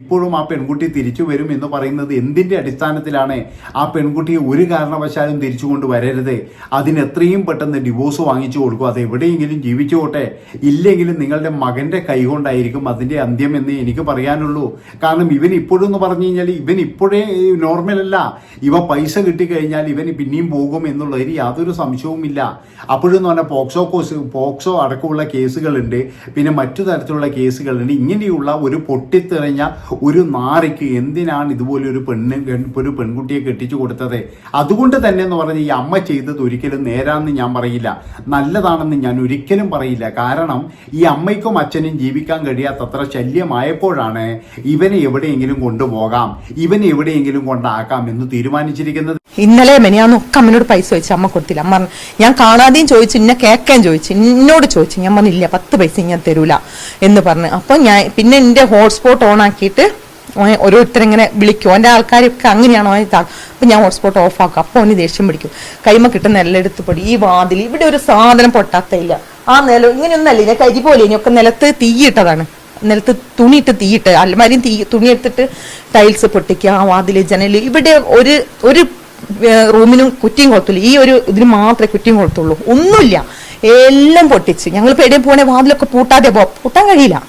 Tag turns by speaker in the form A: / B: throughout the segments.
A: ഇപ്പോഴും ആ പെൺകുട്ടി തിരിച്ചു വരും എന്ന് പറയുന്നത് എന്തിന്റെ അടിസ്ഥാനത്തിലാണ് ആ പെൺകുട്ടിയെ ഒരു കാരണവശാലും തിരിച്ചു കൊണ്ടുവരരുത്? അതിന് എത്രയും പെട്ടെന്ന് ഡിവോഴ്സ് വാങ്ങിച്ചു കൊടുക്കും. അത് എവിടെയെങ്കിലും ജീവിച്ചോട്ടെ. ഇല്ലെങ്കിലും നിങ്ങളുടെ മകന്റെ കൈകൊണ്ടായിരിക്കും അതിന്റെ അന്ത്യം എന്ന് എനിക്ക് പറയാനുള്ളൂ. കാരണം ഇവൻ ഇപ്പോഴും എന്ന് പറഞ്ഞു കഴിഞ്ഞാൽ ഇവൻ ഇപ്പോഴേ നോർമൽ അല്ല. ഇവ പൈസ കിട്ടിക്കഴിഞ്ഞാൽ ഇവൻ പിന്നെയും പോകും എന്നുള്ളതിൽ യാതൊരു സംശയവുമില്ല. അപ്പോഴെന്ന് പറഞ്ഞാൽ പോക്സോ കോസ് പോക്സോ അടക്കമുള്ള കേസുകളുണ്ട്. പിന്നെ മറ്റു തരത്തിലുള്ള കേസുകളുണ്ട്. ഇങ്ങനെയുള്ള ഒരു പൊട്ടിത്തെറിഞ്ഞ ഒരു നാറിക്ക് എന്തിനാണ് ഇതുപോലെ ഒരു പെണ്ണ് ഒരു പെൺകുട്ടിയെ കെട്ടിച്ചു കൊടുത്തത്? അതുകൊണ്ട് തന്നെ എന്ന് പറഞ്ഞ് ഈ അമ്മ ചെയ്തത് ഒരിക്കലും നേരാന്ന് ഞാൻ പറയില്ല. നല്ലതാണെന്ന് ഞാൻ ഒരിക്കലും പറയില്ല. കാരണം ഈ അമ്മയ്ക്കും അച്ഛനും ജീവിക്കാൻ കഴിയാത്തത്ര ശല്യമായപ്പോഴാണ് ഇവനെ എവിടെയെങ്കിലും കൊണ്ടുപോകാം ഇവനെ എവിടെയെങ്കിലും കൊണ്ടാക്കാം എന്ന് തീരുമാനിച്ചിരിക്കുന്നത്.
B: ഇന്നലെ മെനിയാന്നൊക്കെ അമ്മനോട് പൈസ ചോദിച്ചു അമ്മ കൊടുത്തില്ല. അമ്മ ഞാൻ കാണാതെയും ചോദിച്ചു ഇന്നെ കേൾക്കാൻ ചോദിച്ചു എന്നോട് ചോദിച്ചു. ഞാൻ പറഞ്ഞില്ല പത്ത് പൈസ ഞാൻ തരൂല. എന്ന് പറഞ്ഞു. അപ്പൊ ഞാൻ പിന്നെ എന്റെ ഹോട്ട്സ്പോട്ട് ഓൺ ആക്കിയിട്ട് ഓരോരുത്തരിങ്ങനെ വിളിക്കും. എന്റെ ആൾക്കാരൊക്കെ അങ്ങനെയാണോ അപ്പൊ ഞാൻ ഹോട്ട്സ്പോട്ട് ഓഫ് ആക്കും. അപ്പോൾ അവന് ദേഷ്യം പിടിക്കും. കൈമ കിട്ടുന്ന നെല്ലെടുത്ത് പൊടി. ഈ വാതിൽ ഇവിടെ ഒരു സാധനം പൊട്ടാത്തയില്ല. ആ നില ഇങ്ങനെയൊന്നല്ല ഇനി കരി പോലെ ഇനിയൊക്കെ നിലത്ത് തീയിട്ടതാണ് നിലത്ത് തുണിയിട്ട് തീയിട്ട് അലമാരിയും തീ തുണി എടുത്തിട്ട് ടൈൽസ് പൊട്ടിക്കുക. ആ വാതിൽ ജനൽ. ഇവിടെ ഒരു ഒരു റൂമിനും കുറ്റിയും കൊളുത്തില്ല. ഈ ഒരു ഇതിന് മാത്രമേ കുറ്റിയും കൊളുത്തുള്ളൂ. ഒന്നുമില്ല. എല്ലാം പൊട്ടിച്ച്. ഞങ്ങൾ പേടിയും പോണേ വാതിലൊക്കെ പൂട്ടാതെ പോ പൂട്ടാൻ കഴിയില്ല.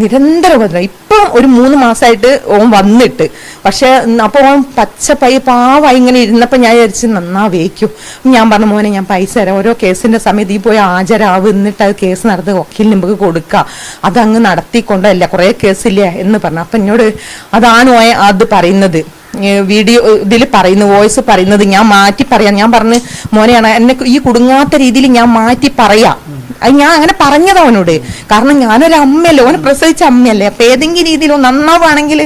C: നിരന്തര ഉപദ്രവം.
B: ഇപ്പൊ ഒരു മൂന്ന് മാസമായിട്ട് ഓൻ വന്നിട്ട്. പക്ഷെ അപ്പൊ ഓൻ പച്ച പൈ പാവായി ഇങ്ങനെ ഇരുന്നപ്പോ ഞാൻ വിചാരിച്ച് നന്നാ വേക്കും ഞാൻ പറഞ്ഞ മോനെ ഞാൻ പൈസ തരാം. ഓരോ കേസിന്റെ സമയത്ത് ഈ പോയി ഹാജരാവ് എന്നിട്ട് അത് കേസ് നടത്തി വക്കീലിന് നമുക്ക് കൊടുക്കുക അതങ്ങ് നടത്തിക്കൊണ്ടല്ല. കുറെ കേസില്ലേ? എന്ന് പറഞ്ഞു. അപ്പൊ എന്നോട് അതാണ് അത് പറയുന്നത്. വീഡിയോ ഇതിൽ പറയുന്നു വോയിസ് പറയുന്നത് ഞാൻ മാറ്റി പറയാം. ഞാൻ പറഞ്ഞ് മോനെയാണ് എന്നെ ഈ കുടുങ്ങാത്ത രീതിയിൽ ഞാൻ മാറ്റി പറയാം. അത് ഞാൻ അങ്ങനെ പറഞ്ഞത് അവനോട്. കാരണം ഞാനൊരു അമ്മയല്ലേ ഓനെ പ്രസവിച്ച അമ്മയല്ലേ. അപ്പൊ ഏതെങ്കിലും രീതിയിൽ നന്നാവുകയാണെങ്കിൽ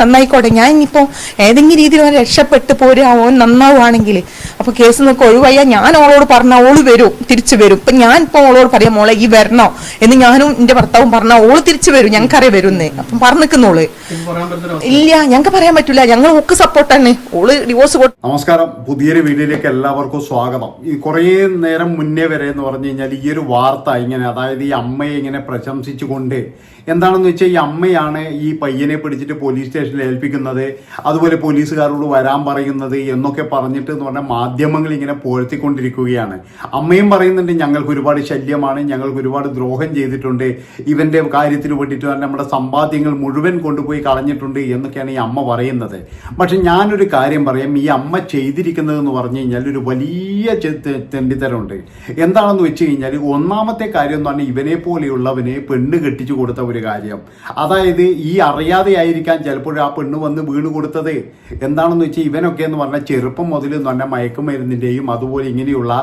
B: നന്നായിക്കോട്ടെ. ഞാൻ ഇനിയിപ്പോ ഏതെങ്കിലും രീതിയിൽ ഓൻ രക്ഷപ്പെട്ട് പോരുക ഓൻ നന്നാവുകയാണെങ്കിൽ. അപ്പൊ കേസ് നോക്കി ഒഴിവായ ഞാൻ ഓളോട് പറഞ്ഞ ഓൾ വരും തിരിച്ചു വരും. ഇപ്പൊ ഞാൻ ഇപ്പൊ ഓളോട് പറയാം മോളെ ഈ വരണോ? എന്ന് ഞാനും എന്റെ ഭർത്താവും പറഞ്ഞ ഓൾ തിരിച്ചു വരും ഞങ്ങൾക്കറിയാം വരുന്നേ അപ്പം
C: പറഞ്ഞിരിക്കുന്നോൾ
B: ഇല്ല ഞങ്ങൾക്ക് പറയാൻ പറ്റൂല. ഞങ്ങൾ ഒക്കെ സപ്പോർട്ടാണ് ഓൾ ഡിവോഴ്സ്
A: നമസ്കാരം. പുതിയൊരു വീഡിയോയിലേക്ക് എല്ലാവർക്കും സ്വാഗതം. ഈ കുറേ നേരം മുന്നേ വരെ എന്ന് പറഞ്ഞു കഴിഞ്ഞാൽ ഈ ഒരു വാർത്ത ഇങ്ങനെ അതായത് ഈ അമ്മയെ ഇങ്ങനെ പ്രശംസിച്ചുകൊണ്ട്. എന്താണെന്ന് വെച്ചാൽ ഈ അമ്മയാണ് ഈ പയ്യനെ പിടിച്ചിട്ട് പോലീസ് സ്റ്റേഷനിൽ ഏൽപ്പിക്കുന്നത് അതുപോലെ പോലീസുകാരോട് വരാൻ പറയുന്നത് എന്നൊക്കെ പറഞ്ഞിട്ട് എന്ന് പറഞ്ഞാൽ മാധ്യമങ്ങൾ ഇങ്ങനെ പുഴത്തിക്കൊണ്ടിരിക്കുകയാണ് അമ്മയും പറയുന്നുണ്ട് ഞങ്ങൾക്ക് ഒരുപാട് ശല്യമാണ് ഞങ്ങൾക്ക് ഒരുപാട് ദ്രോഹം ചെയ്തിട്ടുണ്ട്. ഇവന്റെ കാര്യത്തിന് വേണ്ടിയിട്ട് തന്നെ നമ്മുടെ സമ്പാദ്യങ്ങൾ മുഴുവൻ കൊണ്ടുപോയി കളഞ്ഞിട്ടുണ്ട് എന്നൊക്കെയാണ് ഈ അമ്മ പറയുന്നത്. പക്ഷെ ഞാനൊരു കാര്യം പറയാം ഈ അമ്മ ചെയ്തിരിക്കുന്നത് എന്ന് പറഞ്ഞു കഴിഞ്ഞാൽ ഒരു വലിയ തെണ്ടിത്തരമുണ്ട്. എന്താണെന്ന് വെച്ച് കഴിഞ്ഞാൽ ഒന്നാമത്തെ കാര്യം എന്ന് പറഞ്ഞാൽ ഇവനെ പോലെയുള്ളവനെ പെണ്ണ് കെട്ടിച്ചു കൊടുത്ത ഒരു കാര്യം. അതായത് ഈ അറിയാതെ ആയിരിക്കാൻ ചിലപ്പോൾ ആ പെണ്ണ് വന്ന് വീണ് കൊടുത്തത്. എന്താണെന്ന് വെച്ചാൽ ഇവനൊക്കെ എന്ന് പറഞ്ഞാൽ ചെറുപ്പം മുതൽ എന്ന് പറഞ്ഞാൽ മയക്കുമരുന്നിന്റെയും അതുപോലെ ഇങ്ങനെയുള്ള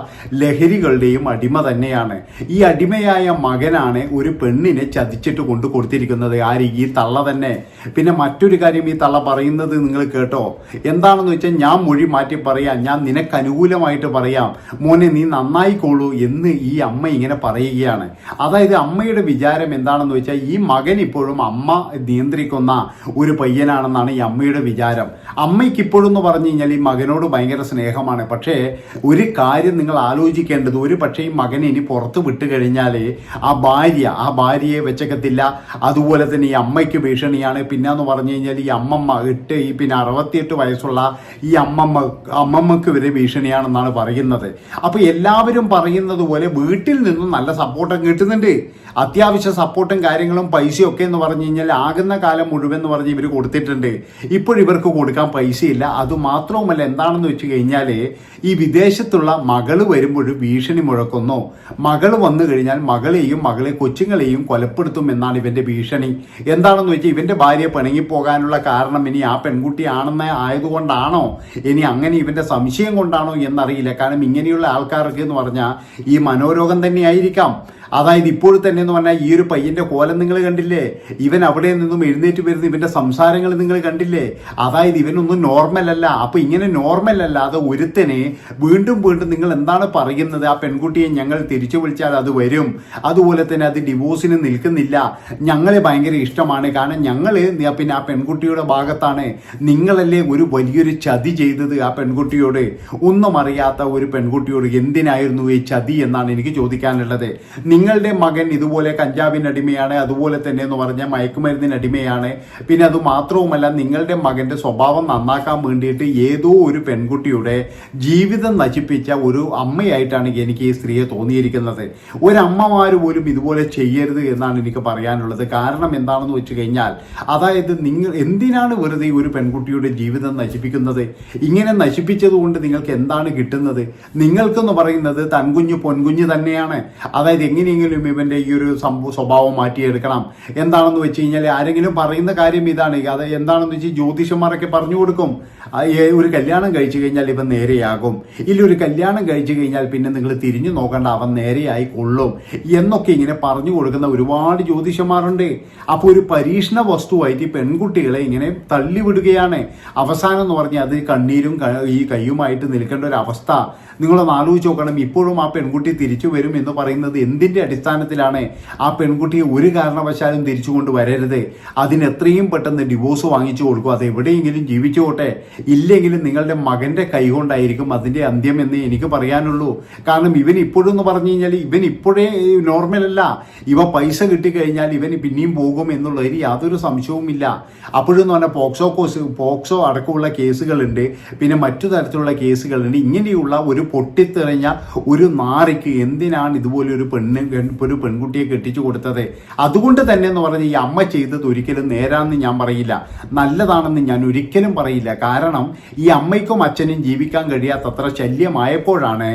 A: ലഹരികളുടെയും അടിമ തന്നെയാണ്. ഈ അടിമയായ മകനാണ് ഒരു പെണ്ണിനെ ചതിച്ചിട്ട് കൊണ്ടു കൊടുത്തിരിക്കുന്നത്. ആര് ഈ തള്ള തന്നെ. പിന്നെ മറ്റൊരു കാര്യം ഈ തള്ള പറയുന്നത് നിങ്ങൾ കേട്ടോ. എന്താണെന്ന് വെച്ചാൽ ഞാൻ മൊഴി മാറ്റി പറയാം. ഞാൻ നിനക്ക് അനുകൂലമായിട്ട് പറയാം. മോനെ നീ നന്നായിക്കോളൂ എന്ന് ഈ അമ്മ ഇങ്ങനെ പറയുകയാണ്. അതായത് അമ്മയുടെ വിചാരം എന്താണെന്ന് വെച്ചാൽ ഈ മകൻ ഇപ്പോഴും അമ്മ നിയന്ത്രിക്കുന്ന ഒരു പയ്യനാണെന്നാണ് ഈ അമ്മയുടെ വിചാരം. അമ്മയ്ക്ക് ഇപ്പോഴെന്ന് പറഞ്ഞു കഴിഞ്ഞാൽ ഈ മകനോട് ഭയങ്കര സ്നേഹമാണ്. പക്ഷേ ഒരു കാര്യം നിങ്ങൾ ആലോചിക്കേണ്ടത് ഒരു പക്ഷേ ഈ മകനെ ഇനി പുറത്ത് വിട്ട് കഴിഞ്ഞാൽ ആ ഭാര്യ ആ ഭാര്യയെ വെച്ചക്കത്തില്ല. അതുപോലെ തന്നെ ഈ അമ്മയ്ക്ക് ഭീഷണിയാണ്. പിന്നെ എന്ന് പറഞ്ഞു കഴിഞ്ഞാൽ ഈ അമ്മമ്മ എട്ട് ഈ പിന്നെ അറുപത്തിയെട്ട് വയസ്സുള്ള ഈ അമ്മമ്മ അമ്മമ്മക്ക് വരെ ഭീഷണിയാണെന്നാണ് പറയുന്നത്. അപ്പോൾ എല്ലാവരും പറയുന്നത് പോലെ വീട്ടിൽ നിന്നും നല്ല സപ്പോർട്ടും കിട്ടുന്നുണ്ട്. അത്യാവശ്യ സപ്പോർട്ടും കാര്യങ്ങളും പൈസയും ഒക്കെ എന്ന് പറഞ്ഞു കഴിഞ്ഞാൽ ആകുന്ന കാലം മുഴുവൻ എന്ന് പറഞ്ഞ് ഇവർ കൊടുത്തിട്ടുണ്ട്. ഇപ്പോഴിവർക്ക് കൊടുക്കാൻ പൈസയില്ല. അത് മാത്രവുമല്ല എന്താണെന്ന് വെച്ച് കഴിഞ്ഞാൽ ഈ വിദേശത്തുള്ള മകൾ വരുമ്പോൾ ഭീഷണി മുഴക്കുന്നു. മകൾ വന്നു കഴിഞ്ഞാൽ മകളെയും മകളെ കൊച്ചുങ്ങളെയും കൊലപ്പെടുത്തും എന്നാണ് ഇവന്റെ ഭീഷണി. എന്താണെന്ന് വെച്ചാൽ ഇവന്റെ ഭാര്യ പിണങ്ങി പോകാനുള്ള കാരണം ഇനി ആ പെൺകുട്ടിയാണെന്ന് ആയതുകൊണ്ടാണോ? ഇനി അങ്ങനെ ഇവന്റെ സംശയം കൊണ്ടാണോ എന്നറിയില്ല. കാരണം ഇങ്ങനെയുള്ള ആൾക്കാർക്ക് എന്ന് പറഞ്ഞാൽ ഈ മനോരോഗം തന്നെയായിരിക്കാം. Come. അതായത് ഇപ്പോൾ തന്നെ എന്ന് പറഞ്ഞാൽ ഈ ഒരു പയ്യന്റെ കോലം നിങ്ങൾ കണ്ടില്ലേ? ഇവൻ അവിടെ നിന്നും എഴുന്നേറ്റ് വരുന്ന ഇവന്റെ സംസാരങ്ങൾ നിങ്ങൾ കണ്ടില്ലേ? അതായത് ഇവനൊന്നും നോർമൽ അല്ല. അപ്പൊ ഇങ്ങനെ നോർമൽ അല്ലാതെ ഒരുത്തനെ വീണ്ടും വീണ്ടും നിങ്ങൾ എന്താണ് പറയുന്നത്? ആ പെൺകുട്ടിയെ ഞങ്ങൾ തിരിച്ചു വിളിച്ചാൽ അത് വരും. അതുപോലെ തന്നെ അത് ഡിവോഴ്സിന് നിൽക്കുന്നില്ല. ഞങ്ങളെ ഭയങ്കര ഇഷ്ടമാണ്. കാരണം ഞങ്ങൾ പിന്നെ ആ പെൺകുട്ടിയുടെ ഭാഗത്താണ് നിങ്ങളല്ലേ ഒരു വലിയൊരു ചതി ചെയ്തത് ആ പെൺകുട്ടിയോട്? ഒന്നും അറിയാത്ത ഒരു പെൺകുട്ടിയോട് എന്തിനായിരുന്നു ഈ ചതി എന്നാണ് എനിക്ക് ചോദിക്കാനുള്ളത്. നിങ്ങളുടെ മകൻ ഇതുപോലെ കഞ്ചാവിന് അടിമയാണ് അതുപോലെ തന്നെ എന്ന് പറഞ്ഞാൽ മയക്കുമരുന്നിന് അടിമയാണ്. പിന്നെ അത് മാത്രവുമല്ല നിങ്ങളുടെ മകന്റെ സ്വഭാവം നന്നാക്കാൻ വേണ്ടിയിട്ട് ഏതോ ഒരു പെൺകുട്ടിയുടെ ജീവിതം നശിപ്പിച്ച ഒരു അമ്മയായിട്ടാണ് എനിക്ക് ഈ സ്ത്രീയെ തോന്നിയിരിക്കുന്നത്. ഒരമ്മമാര് പോലും ഇതുപോലെ ചെയ്യരുത് എന്നാണ് എനിക്ക് പറയാനുള്ളത്. കാരണം എന്താണെന്ന് വെച്ച് കഴിഞ്ഞാൽ അതായത് നിങ്ങൾ എന്തിനാണ് വെറുതെ ഒരു പെൺകുട്ടിയുടെ ജീവിതം നശിപ്പിക്കുന്നത്? ഇങ്ങനെ നശിപ്പിച്ചത് കൊണ്ട് നിങ്ങൾക്ക് എന്താണ് കിട്ടുന്നത്? നിങ്ങൾക്കെന്ന് പറയുന്നത് തൻകുഞ്ഞ് പൊൻകുഞ്ഞ് തന്നെയാണ്. അതായത് എങ്ങനെയെങ്കിലും ഇവന്റെ ഈ ഒരു സംഭവ സ്വഭാവം മാറ്റിയെടുക്കണം. എന്താണെന്ന് വെച്ച് കഴിഞ്ഞാൽ ആരെങ്കിലും പറയുന്ന കാര്യം ഇതാണ്. അത് എന്താണെന്ന് വെച്ചാൽ ജ്യോതിഷന്മാരൊക്കെ പറഞ്ഞു കൊടുക്കും. ഒരു കല്യാണം കഴിച്ചു കഴിഞ്ഞാൽ ഇവൻ നേരെയാകും. ഇല്ല ഒരു കല്യാണം കഴിച്ചു കഴിഞ്ഞാൽ പിന്നെ നിങ്ങൾ തിരിഞ്ഞു നോക്കണ്ട അവൻ നേരെയായി കൊള്ളും എന്നൊക്കെ ഇങ്ങനെ പറഞ്ഞു കൊടുക്കുന്ന ഒരുപാട് ജ്യോതിഷന്മാരുണ്ട്. അപ്പോൾ ഒരു പരീക്ഷണ വസ്തുവായിട്ട് ഈ പെൺകുട്ടികളെ ഇങ്ങനെ തള്ളിവിടുകയാണ്. അവസാനം എന്ന് പറഞ്ഞാൽ അത് കണ്ണീരും ഈ കയ്യുമായിട്ട് നിൽക്കേണ്ട ഒരു അവസ്ഥ. നിങ്ങളൊന്ന് ആലോചിച്ച് നോക്കണം ഇപ്പോഴും ആ പെൺകുട്ടി തിരിച്ചു വരും എന്ന് പറയുന്നത് എന്തിന്റെ അടിസ്ഥാനത്തിലാണ് ആ പെൺകുട്ടിയെ ഒരു കാരണവശാലും തിരിച്ചു കൊണ്ടുവരരുത്. അതിന് എത്രയും പെട്ടെന്ന് ഡിവോഴ്സ് വാങ്ങിച്ചു കൊടുക്കും. അത് എവിടെയെങ്കിലും ജീവിച്ചോട്ടെ. ഇല്ലെങ്കിലും നിങ്ങളുടെ മകന്റെ കൈകൊണ്ടായിരിക്കും അതിന്റെ അന്ത്യം എന്ന് എനിക്ക് പറയാനുള്ളൂ. കാരണം ഇവൻ ഇപ്പോഴും എന്ന് പറഞ്ഞു കഴിഞ്ഞാൽ ഇവൻ ഇപ്പോഴേ നോർമൽ അല്ല. ഇവ പൈസ കിട്ടിക്കഴിഞ്ഞാൽ ഇവൻ പിന്നെയും പോകും എന്നുള്ളതിൽ യാതൊരു സംശയവുമില്ല. അപ്പോഴെന്ന് പറഞ്ഞാൽ പോക്സോ കോസ് പോക്സോ അടക്കമുള്ള കേസുകളുണ്ട്. പിന്നെ മറ്റു തരത്തിലുള്ള കേസുകളുണ്ട്. ഇങ്ങനെയുള്ള ഒരു പൊട്ടിത്തെറിഞ്ഞ ഒരു നാറിക്ക് എന്തിനാണ് ഇതുപോലെ ഒരു പെണ്ണ് ഒരു പെൺകുട്ടിയെ കെട്ടിച്ചു കൊടുത്തത്. അതുകൊണ്ട് തന്നെ എന്ന് പറഞ്ഞാൽ ഈ അമ്മ ചെയ്തത് ഒരിക്കലും നേരാന്ന് ഞാൻ പറയില്ല. നല്ലതാണെന്ന് ഞാൻ ഒരിക്കലും പറയില്ല. കാരണം ഈ അമ്മയ്ക്കും അച്ഛനും ജീവിക്കാൻ കഴിയാത്തത്ര ശല്യമായപ്പോഴാണ്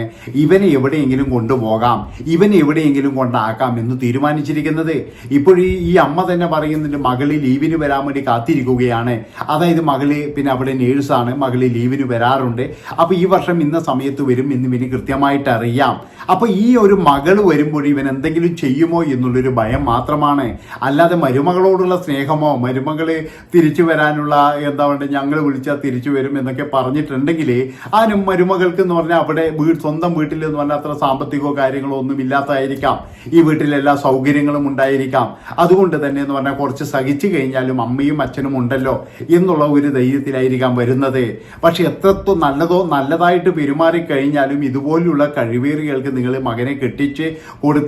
A: ഇവനെ എവിടെയെങ്കിലും കൊണ്ടുപോകാം ഇവനെ എവിടെയെങ്കിലും കൊണ്ടാക്കാം എന്ന് തീരുമാനിച്ചിരിക്കുന്നത്. ഇപ്പോഴീ ഈ അമ്മ തന്നെ പറയുന്നുണ്ട് മകൾ ലീവിന് വരാൻ വേണ്ടി കാത്തിരിക്കുകയാണ്. അതായത് മകൾ പിന്നെ അവിടെ നേഴ്സാണ് മകൾ ലീവിന് വരാറുണ്ട്. അപ്പൊ ഈ വർഷം ഇന്ന സമയത്ത് വരും എന്ന് ഇവന് കൃത്യമായിട്ട് അറിയാം. അപ്പൊ ഈ ഒരു മകൾ വരുമ്പോൾ ഇവൻ എന്തെങ്കിലും ചെയ്യുമോ എന്നുള്ളൊരു ഭയം മാത്രമാണ്. അല്ലാതെ മരുമകളോടുള്ള സ്നേഹമോ മരുമകൾ തിരിച്ചു വരാനുള്ള എന്താ പറയുക ഞങ്ങൾ വിളിച്ചാൽ തിരിച്ചു വരും എന്നൊക്കെ പറഞ്ഞിട്ടുണ്ടെങ്കിൽ ആരും മരുമകൾക്ക് എന്ന് പറഞ്ഞാൽ അവിടെ വീട് സ്വന്തം വീട്ടിൽ എന്ന് പറഞ്ഞാൽ അത്ര സാമ്പത്തികമോ കാര്യങ്ങളോ ഒന്നും ഇല്ലാത്തതായിരിക്കാം ഈ വീട്ടിലെല്ലാ സൗകര്യങ്ങളും ഉണ്ടായിരിക്കാം. അതുകൊണ്ട് തന്നെ എന്ന് പറഞ്ഞാൽ കുറച്ച് സഹിച്ചു കഴിഞ്ഞാലും അമ്മയും അച്ഛനും ഉണ്ടല്ലോ എന്നുള്ള ഒരു ധൈര്യത്തിലായിരിക്കാം വരുന്നത്. പക്ഷെ എത്രത്തോ നല്ലതോ നല്ലതായിട്ട് പെരുമാറി കഴിഞ്ഞാലും ഇതുപോലുള്ള കഴിവേറികൾക്ക് നിങ്ങൾ മകനെ കെട്ടിച്ച്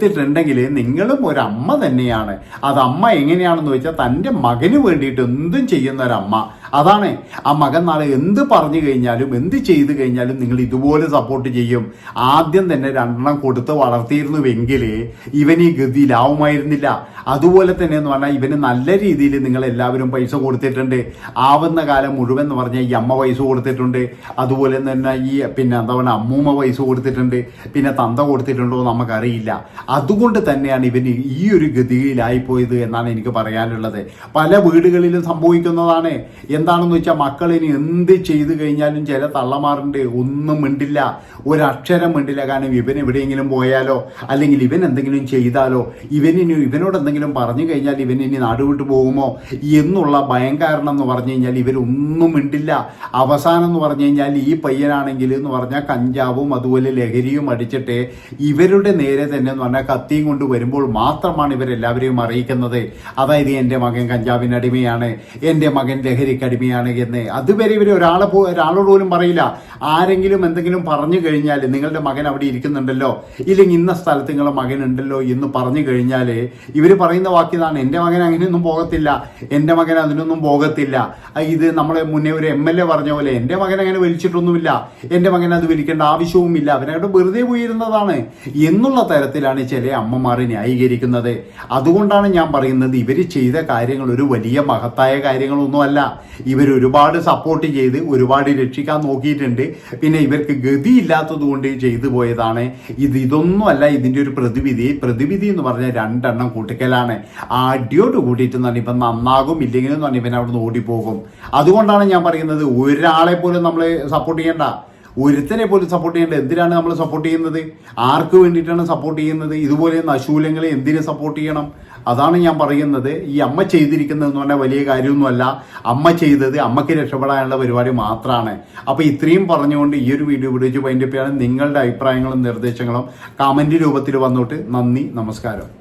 A: കൊടുത്തിട്ടുണ്ടെങ്കിൽ നിങ്ങളും ഒരമ്മ തന്നെയാണ്. അത് അമ്മ എങ്ങനെയാണെന്ന് വെച്ചാൽ തന്റെ മകന് വേണ്ടിയിട്ട് എന്തും ചെയ്യുന്ന ഒരു അമ്മ അതാണ്. ആ മകൻ നാളെ എന്ത് പറഞ്ഞു കഴിഞ്ഞാലും എന്ത് ചെയ്തു കഴിഞ്ഞാലും നിങ്ങൾ ഇതുപോലെ സപ്പോർട്ട് ചെയ്യും. ആദ്യം തന്നെ രണ്ടെണ്ണം കൊടുത്ത് വളർത്തിയിരുന്നുവെങ്കിൽ ഇവൻ ഈ ഗതിയിലാവുമായിരുന്നില്ല അതുപോലെ തന്നെ എന്ന് പറഞ്ഞാൽ ഇവന് നല്ല രീതിയിൽ നിങ്ങൾ എല്ലാവരും പൈസ കൊടുത്തിട്ടുണ്ട്. ആവുന്ന കാലം മുഴുവൻ എന്ന് പറഞ്ഞാൽ ഈ അമ്മ പൈസ കൊടുത്തിട്ടുണ്ട്. അതുപോലെ തന്നെ ഈ പിന്നെ എന്താ പറയുക അമ്മൂമ്മ പൈസ കൊടുത്തിട്ടുണ്ട്. പിന്നെ തന്ത കൊടുത്തിട്ടുണ്ടോ നമുക്കറിയില്ല. അതുകൊണ്ട് തന്നെയാണ് ഇവന് ഈ ഒരു ഗതിയിലായി പോയത് എന്നാണ് എനിക്ക് പറയാനുള്ളത്. പല വീടുകളിലും സംഭവിക്കുന്നതാണ്. എന്താണെന്ന് വെച്ചാൽ മക്കൾ ഇനി എന്ത് ചെയ്തു കഴിഞ്ഞാലും ചില തള്ളമാറുണ്ട് ഒന്നും മിണ്ടില്ല. ഒരക്ഷരം മിണ്ടില്ല. കാരണം ഇവൻ എവിടെയെങ്കിലും പോയാലോ അല്ലെങ്കിൽ ഇവൻ എന്തെങ്കിലും ചെയ്താലോ ഇവനിനി ഇവനോട് എന്തെങ്കിലും പറഞ്ഞു കഴിഞ്ഞാൽ ഇവൻ ഇനി നാടുവിട്ട് പോകുമോ എന്നുള്ള ഭയം കാരണം എന്ന് പറഞ്ഞു കഴിഞ്ഞാൽ ഇവരൊന്നും മിണ്ടില്ല. അവസാനം എന്ന് പറഞ്ഞു കഴിഞ്ഞാൽ ഈ പയ്യനാണെങ്കിൽ എന്ന് പറഞ്ഞാൽ കഞ്ചാവും അതുപോലെ ലഹരിയും അടിച്ചിട്ട് ഇവരുടെ നേരെ തന്നെ എന്ന് പറഞ്ഞാൽ കത്തിയും കൊണ്ട് വരുമ്പോൾ മാത്രമാണ് ഇവരെല്ലാവരെയും അറിയിക്കുന്നത്. അതായത് എന്റെ മകൻ കഞ്ചാവിന് അടിമയാണ്. എന്റെ മകൻ ലഹരിക്ക് അടിമയാണ് എന്ന് അതുവരെ ഇവർ ഒരാളെ പോ ഒരാളോട് പോലും പറയില്ല. ആരെങ്കിലും എന്തെങ്കിലും പറഞ്ഞു കഴിഞ്ഞാൽ നിങ്ങളുടെ മകൻ അവിടെ ഇരിക്കുന്നുണ്ടല്ലോ. ഇല്ലെങ്കിൽ ഇന്ന സ്ഥലത്ത് നിങ്ങളുടെ മകൻ ഉണ്ടല്ലോ എന്ന് പറഞ്ഞു കഴിഞ്ഞാൽ ഇവർ പറയുന്ന വാക്കിയതാണ് എന്റെ മകൻ അങ്ങനെയൊന്നും പോകത്തില്ല. എന്റെ മകൻ അതിനൊന്നും പോകത്തില്ല. ഇത് നമ്മളെ മുന്നേ ഒരു എം എൽ എ പറഞ്ഞ പോലെ എന്റെ മകൻ അങ്ങനെ വലിച്ചിട്ടൊന്നുമില്ല എന്റെ മകൻ അത് വലിക്കേണ്ട ആവശ്യവുമില്ല. അവനവിടെ വെറുതെ പോയിരുന്നതാണ് എന്നുള്ള തരത്തിലാണ് ചില അമ്മമാർ ന്യായീകരിക്കുന്നത്. അതുകൊണ്ടാണ് ഞാൻ പറയുന്നത് ഇവർ ചെയ്ത കാര്യങ്ങൾ ഒരു വലിയ മഹത്തായ കാര്യങ്ങളൊന്നുമല്ല. ഇവർ ഒരുപാട് സപ്പോർട്ട് ചെയ്ത് ഒരുപാട് രക്ഷിക്കാൻ നോക്കിയിട്ടുണ്ട്. പിന്നെ ഇവർക്ക് ഗതിയില്ലാത്തത് കൊണ്ട് ചെയ്തു പോയതാണ്. ഇത് ഇതൊന്നുമല്ല ഇതിന്റെ ഒരു പ്രതിവിധി. പ്രതിവിധി എന്ന് പറഞ്ഞാൽ രണ്ടെണ്ണം കൂട്ടിക്കലാണ് ആ അടിയോട് കൂട്ടിയിട്ട് എന്ന് പറഞ്ഞാൽ ഇപ്പം നന്നാകും ഇല്ലെങ്കിലും എന്ന് പറഞ്ഞാൽ ഇവൻ അവിടുന്ന് ഓടിപ്പോകും. അതുകൊണ്ടാണ് ഞാൻ പറയുന്നത് ഒരാളെ പോലും നമ്മൾ സപ്പോർട്ട് ചെയ്യേണ്ട. ഒരുത്തനെ പോലും സപ്പോർട്ട് ചെയ്യേണ്ട. എന്തിനാണ് നമ്മൾ സപ്പോർട്ട് ചെയ്യുന്നത്? ആർക്ക് വേണ്ടിയിട്ടാണ് സപ്പോർട്ട് ചെയ്യുന്നത്? ഇതുപോലെ നശൂലങ്ങളെ എന്തിനു സപ്പോർട്ട് ചെയ്യണം? അതാണ് ഞാൻ പറയുന്നത്. ഈ അമ്മ ചെയ്തിരിക്കുന്നത് എന്ന് പറഞ്ഞാൽ വലിയ കാര്യമൊന്നുമല്ല. അമ്മ ചെയ്തത് അമ്മയ്ക്ക് രക്ഷപ്പെടാനുള്ള പരിപാടി മാത്രമാണ്. അപ്പോൾ ഇത്രയും പറഞ്ഞുകൊണ്ട് ഈ ഒരു വീഡിയോ വീഡിയോ വൈൻഡപ്പ് ചെയ്യണം നിങ്ങളുടെ അഭിപ്രായങ്ങളും നിർദ്ദേശങ്ങളും കമന്റ് രൂപത്തിൽ വന്നോട്ട്. നന്ദി നമസ്കാരം.